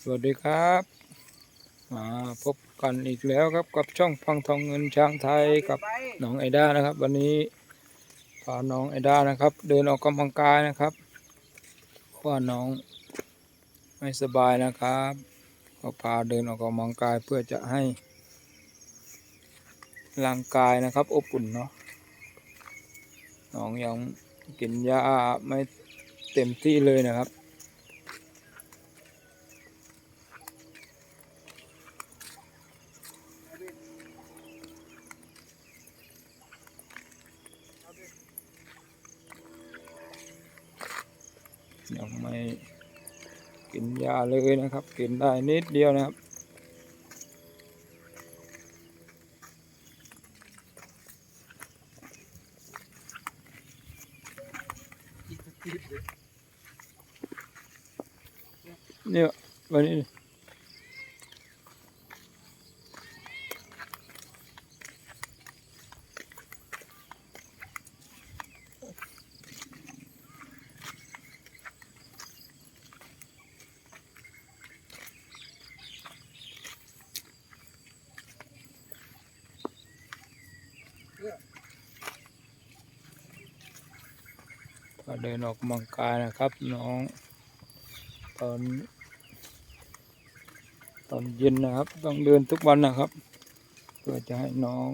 สวัสดีครับมาพบกันอีกแล้วครับกับช่องพังทองเงินช้างไทยกับน้องไอด้านะครับ วันนี้พาน้องไอด้านะครับ เดินออกกำลังกายนะครับเพราะว่าน้องไม่สบายนะครับ ก็พาเดินออกกำลังกายเพื่อจะให้ร่างกายนะครับ อบอุ่นเนาะน้องยังกินยาไม่เต็มที่เลยนะครับ ยังไม่กินยาเลยนะครับ กินได้นิดเดียวนะครับ เนี่ยวันนี้ ก็เดินออกกำลังกายนะครับ น้อง ตอน ตอนเย็นนะครับ ต้องเดินทุกวันนะครับ เพื่อจะให้น้อง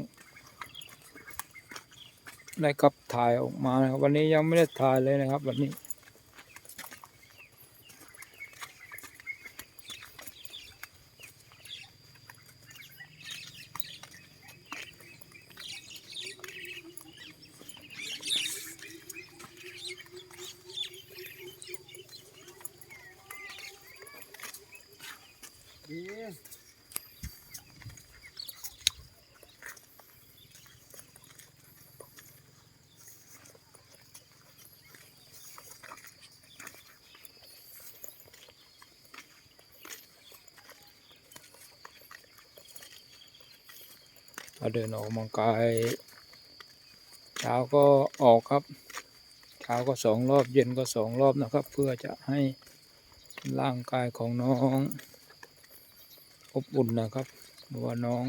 ได้ขับถ่ายออกมานะครับ วันนี้ยังไม่ได้ถ่ายเลยนะครับ วันนี้ ถ้าเดินออกกำลังกายเช้าก็ออกครับเช้าก็สองรอบเย็นก็สองรอบนะครับ เพื่อจะให้ร่างกายของน้องอบอุ่นนะครับเพราะว่าน้อง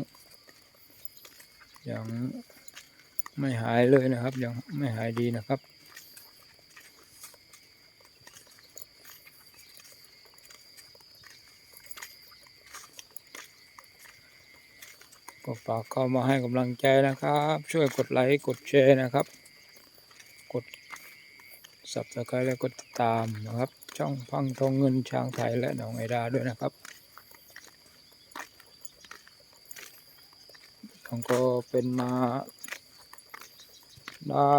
ยังไม่หายเลยนะครับ ยังไม่หายดีนะครับ ก็ฝากเข้ามาให้กำลังใจนะครับ ช่วยกดไลค์กดแชร์นะครับ กด subscribe และกดติดตามนะครับ ช่องพังทองเงินช้างไทยและน้องไอดาด้วยนะครับผมก็เป็นมาได้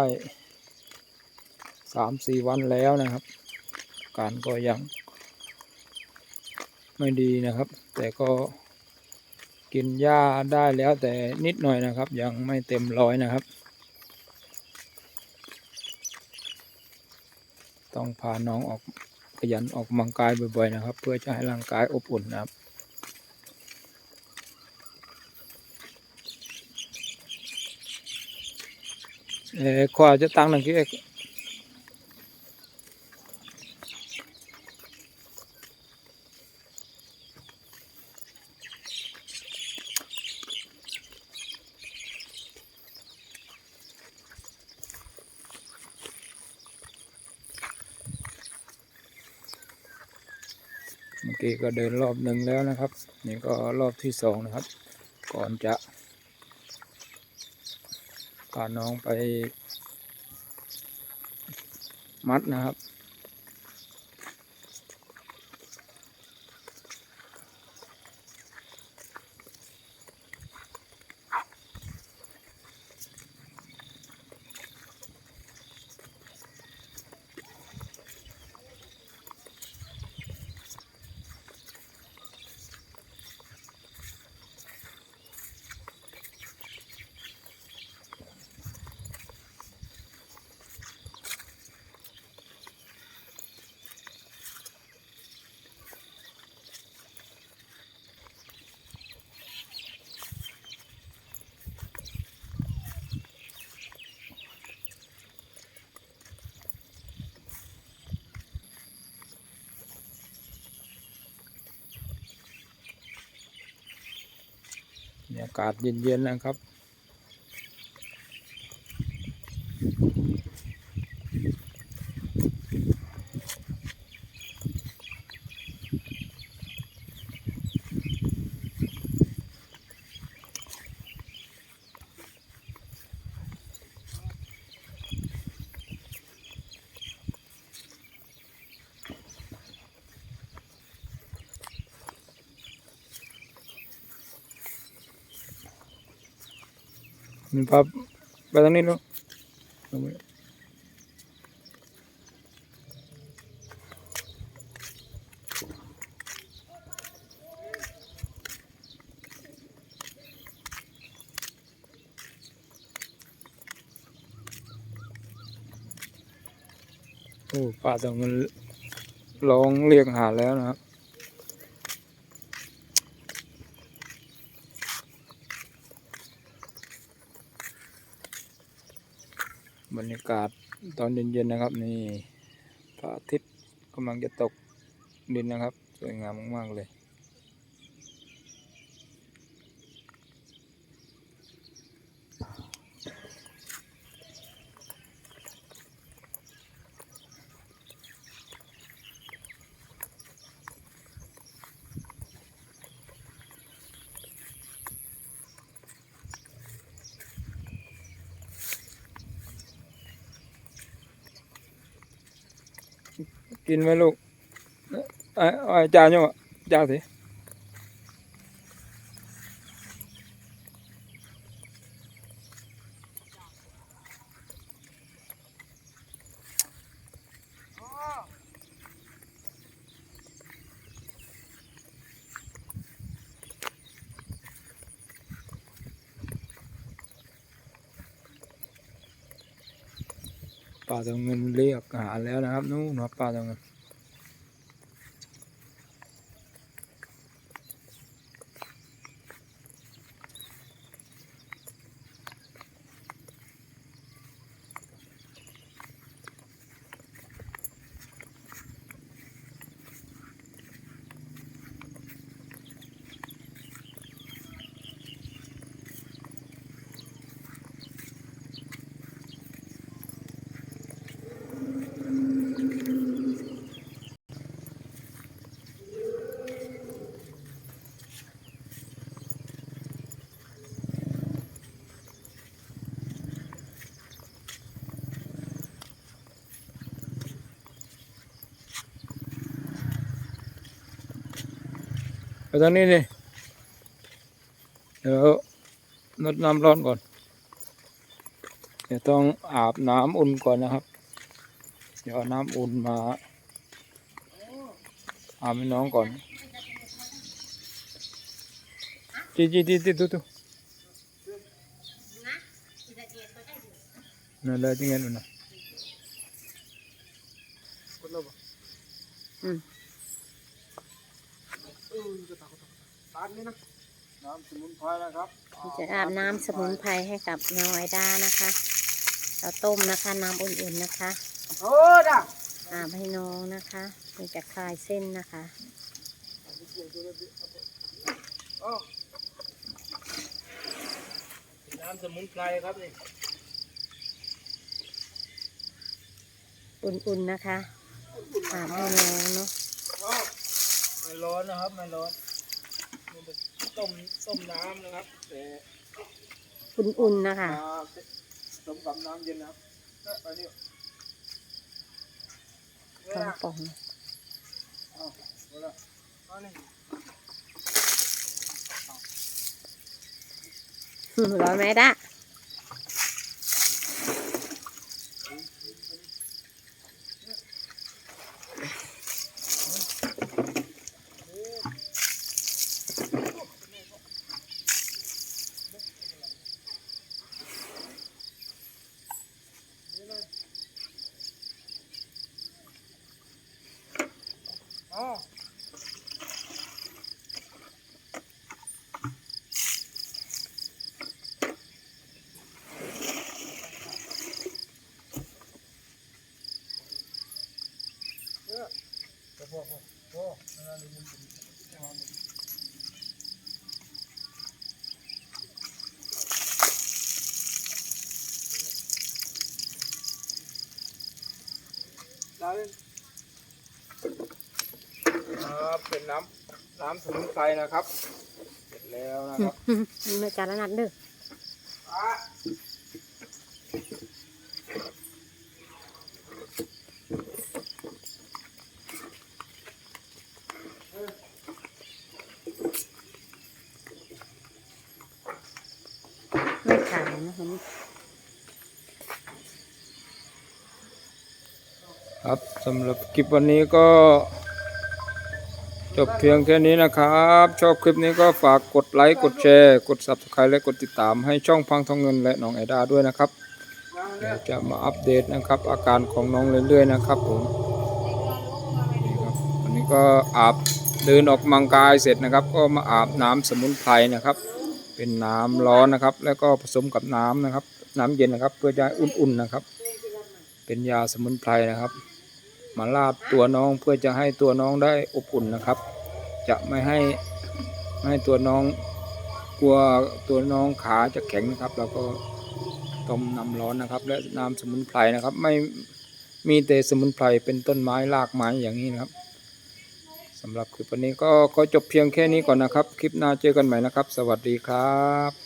สามสี่วันแล้วนะครับ การก็ยังไม่ดีนะครับ แต่ก็ กินหญ้าได้แล้วแต่นิดหน่อยนะครับ ยังไม่เต็มร้อยนะครับ ต้องพาน้องออกขยันออกกำลังกายบ่อยๆนะครับ เพื่อจะให้ร่างกายอบอุ่นนะครับเออขวาจะตั้งหนังกี้เอก เมื่อกี้ก็เดินรอบหนึ่งแล้วนะครับ นี่ก็รอบที่สองนะครับ ก่อนจะพาน้องไป มัดนะครับ บรรยากาศเย็นๆนะครับ มันพับไปทางนี้เนาะลงไปโอ้ป้าต้องมันร้องเรียกหาแล้วนะครับ บรรยากาศตอนเย็นๆนะครับ นี่พระอาทิตย์กำลังจะตกดินนะครับ สวยงามมากๆเลย กินไหมลูกไอ้ไอ้จานยังอะจ้าสิ ปลาตรงเงินเรียกหาแล้วนะครับ นู้นนะปลาตรงเงิน ไปทางนี้นี่เดี๋ยวนดน้ำร้อนก่อน เดี๋ยวต้องอาบน้ำอุ่นก่อนนะครับ เดี๋ยวเอาน้ำอุ่นมาอาบให้น้องก่อนจีจีจีจีตุ๊ตุ๊นั่นเลยที่เงี้ยนู่นนะอืม น้ำสมุนไพรนะครับจะอาบน้ำสมุนไพรให้กับน้องไอด้านะคะ เราต้มนะคะน้ำอุ่นๆนะคะโอ้ด่าอาบให้น้องนะคะมันจะคลายเส้นนะคะน้ำสมุนไพรครับนี่อุ่นๆนะคะอาบให้น้องเนาะ ไม่ร้อนนะครับไม่ร้อนมันจะต้มต้มน้ำนะครับแต่อุ่นๆนะคะ มาผสมกับน้ำเย็นนะครับเนี่ยไปนี่ท้องป่อง เอาเอาละเอานี่ร้อนไหมด้า ครับเป็นน้ำน้ำสมุนไพรนะครับ เสร็จแล้วนะครับไม่จานละนัดเด้อไม่ขายนะคะ ครับสำหรับคลิปวันนี้ก็ จบเพียงแค่นี้นะครับ ชอบคลิปนี้ก็ฝากกดไลค์กดแชร์ กด subscribe และกดติดตามให้ช่องพังทองเงินและน้องไอดาด้วยนะครับเดี๋ยวจะมาอัปเดตนะครับ อาการของน้องเรื่อยๆนะครับผมนี่ครับวันนี้ก็อาบเดินออกกำลังกายเสร็จนะครับ ก็มาอาบน้ำสมุนไพรนะครับ เป็นน้ำร้อนนะครับ แล้วก็ผสมกับน้ำนะครับ น้ำเย็นนะครับ เพื่อจะอุ่นๆนะครับ เป็นยาสมุนไพรนะครับ มาลาดตัวน้องเพื่อจะให้ตัวน้องได้อบอุ่นนะครับ จะไม่ให้ให้ตัวน้องกลัวตัวน้องขาจะแข็งนะครับ แล้วก็ต้มน้ำร้อนนะครับ และน้ำสมุนไพรนะครับ ไม่มีแต่สมุนไพรเป็นต้นไม้รากไม้อย่างนี้นะครับสำหรับคลิปวันนี้ก็ขอจบเพียงแค่นี้ก่อนนะครับ คลิปหน้าเจอกันใหม่นะครับ สวัสดีครับ